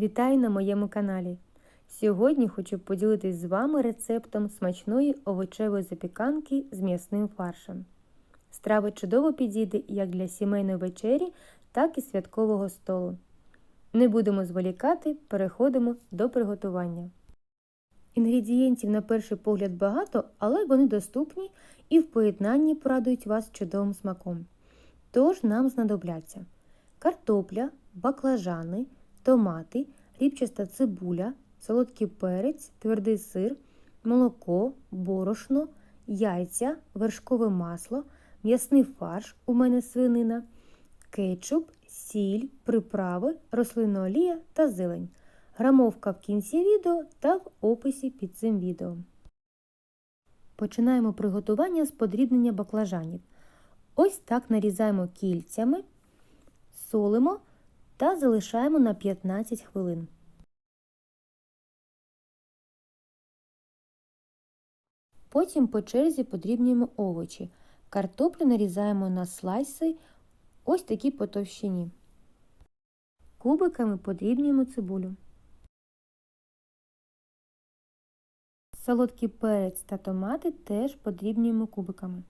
Вітаю на моєму каналі! Сьогодні хочу поділитись з вами рецептом смачної овочевої запіканки з м'ясним фаршем. Страва чудово підійде як для сімейної вечері, так і святкового столу. Не будемо зволікати, переходимо до приготування. Інгредієнтів на перший погляд багато, але вони доступні і в поєднанні порадують вас чудовим смаком. Тож нам знадобляться картопля, баклажани, томати, рібчаста цибуля, солодкий перець, твердий сир, молоко, борошно, яйця, вершкове масло, м'ясний фарш, у мене свинина, кетчуп, сіль, приправи, рослинна олія та зелень. Грамовка в кінці відео та в описі під цим відео. Починаємо приготування з подрібнення баклажанів. Ось так нарізаємо кільцями, солимо та залишаємо на 15 хвилин. Потім по черзі подрібнюємо овочі. Картоплю нарізаємо на слайси ось такі по товщині. Кубиками подрібнюємо цибулю. Солодкий перець та томати теж подрібнюємо кубиками.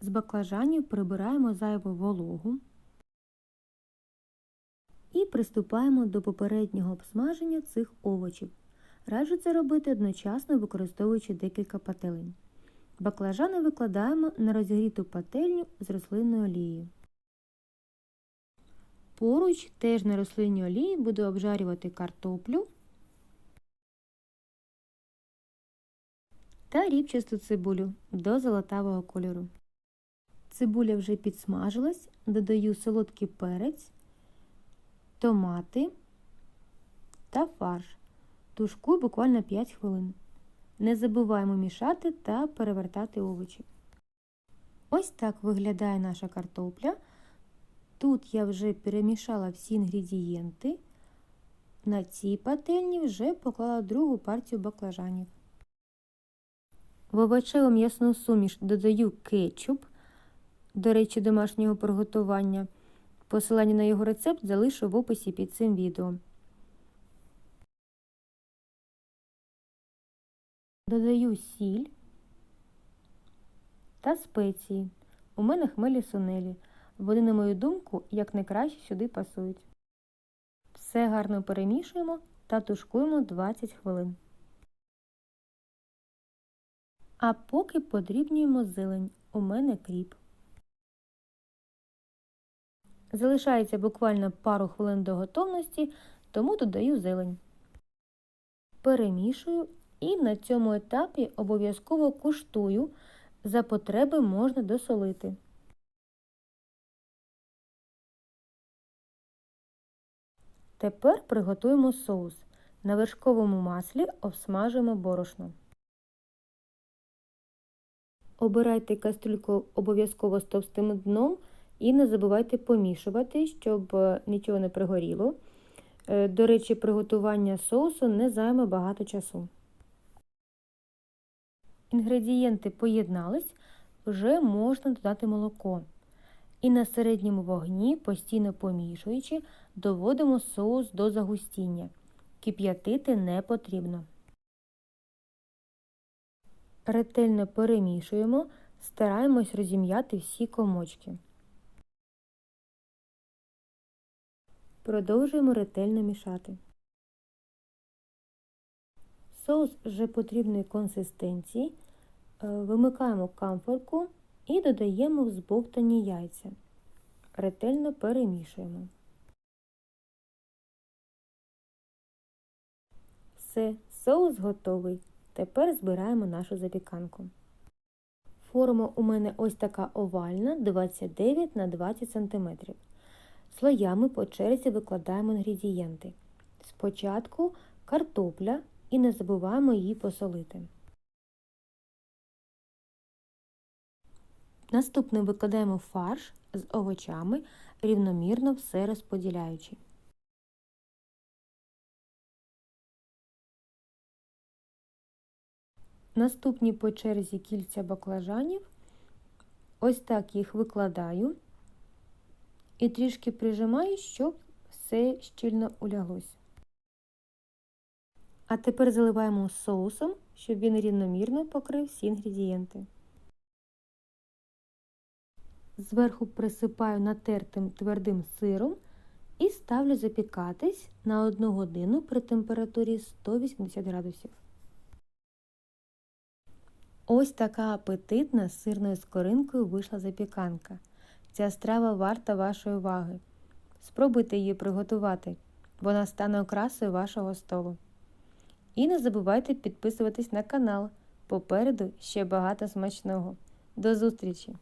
З баклажанів прибираємо зайву вологу приступаємо до попереднього обсмаження цих овочів. Раджу це робити одночасно використовуючи декілька пательень. Баклажани викладаємо на розігріту пательню з рослинною олією. Поруч теж на рослинній олії буду обжарювати картоплю та рібчасту цибулю до золотавого кольору. Цибуля вже підсмажилась, додаю солодкий перець, томати та фарш. Тушкую буквально 5 хвилин. Не забуваємо мішати та перевертати овочі. Ось так виглядає наша картопля. Тут я вже перемішала всі інгредієнти. На цій пательні вже поклала другу партію баклажанів. В овочеву м'ясну суміш додаю кетчуп, до речі, домашнього приготування. Посилання на його рецепт залишу в описі під цим відео. Додаю сіль та спеції. У мене хмелі сунелі. Вони, на мою думку, як найкраще сюди пасують. Все гарно перемішуємо та тушкуємо 20 хвилин. А поки подрібнюємо зелень. У мене кріп. Залишається буквально пару хвилин до готовності, тому додаю зелень. Перемішую і на цьому етапі обов'язково куштую, за потреби можна досолити. Тепер приготуємо соус. На вершковому маслі обсмажуємо борошно. Обирайте кастрюльку обов'язково з товстим дном і не забувайте помішувати, щоб нічого не пригоріло. До речі, приготування соусу не займе багато часу. Інгредієнти поєднались, вже можна додати молоко. І на середньому вогні, постійно помішуючи, доводимо соус до загустіння. Кип'ятити не потрібно. Ретельно перемішуємо, стараємось розім'яти всі комочки. Продовжуємо ретельно мішати. Соус вже потрібної консистенції. Вимикаємо камфорку і додаємо взбовтані яйця. Ретельно перемішуємо. Все, соус готовий. Тепер збираємо нашу запіканку. Форма у мене ось така овальна 29 на 20 см. Слоями по черзі викладаємо інгредієнти. Спочатку картопля і не забуваємо її посолити. Наступним викладаємо фарш з овочами, рівномірно все розподіляючи. Наступні по черзі кільця баклажанів. Ось так їх викладаю і трішки прижимаю, щоб все щільно уляглось. А тепер заливаємо соусом, щоб він рівномірно покрив всі інгредієнти. Зверху присипаю натертим твердим сиром і ставлю запікатись на 1 годину при температурі 180 градусів. Ось така апетитна з сирною скоринкою вийшла запіканка. Ця страва варта вашої уваги. Спробуйте її приготувати, вона стане окрасою вашого столу. І не забувайте підписуватись на канал. Попереду ще багато смачного. До зустрічі!